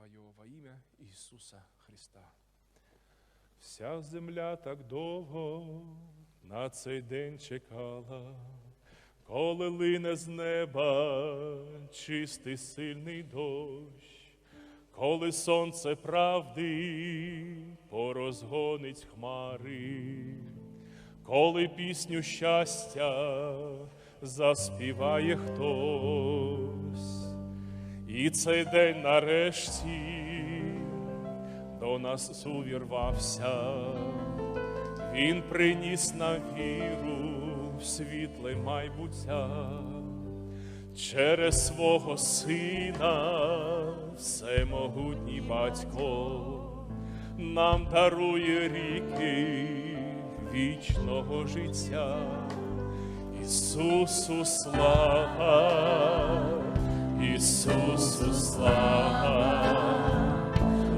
Твоего во имя Иисуса Христа. Вся земля так довго на цей день чекала, коли лине з неба чистий сильний дощ, коли сонце правди порозгонить хмари, коли пісню щастя заспіває хтось. І цей день нарешті до нас увірвався, Він приніс нам віру світле майбуття, через свого сина, всемогутній батько, нам дарує ріки вічного життя. Ісусу слава, Ісусу слава,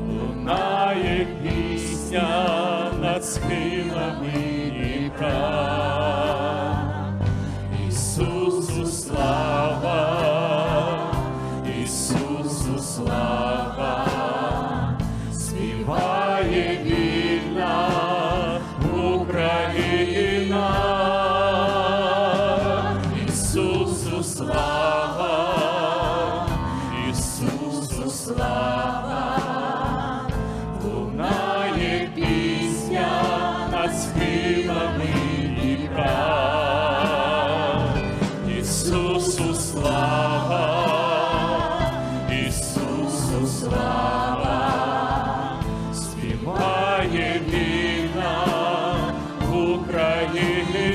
лунає пісня над схилами слава, лунає пісня над схилами Дніпра. Ісусу слава, Ісусу слава, співає вільна Україна.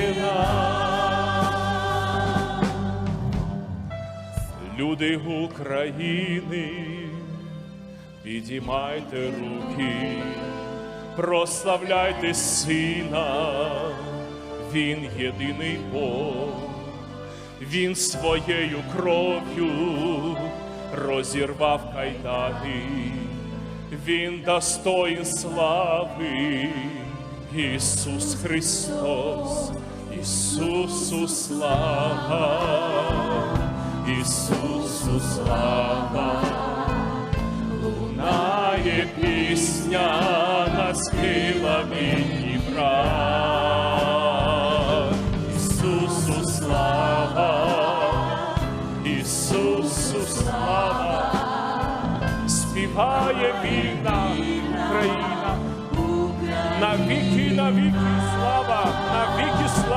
Люди України, підіймайте руки, прославляйте сина, він єдиний Бог, він своєю кров'ю розірвав кайдани, він достоїн слави, Ісус Христос, Ісусу слава. Ісусу слава, пісня над схилами Дніпра. Ісусу слава, Ісусу слава, співає вільна країна, на віки, на слава, на віки слава.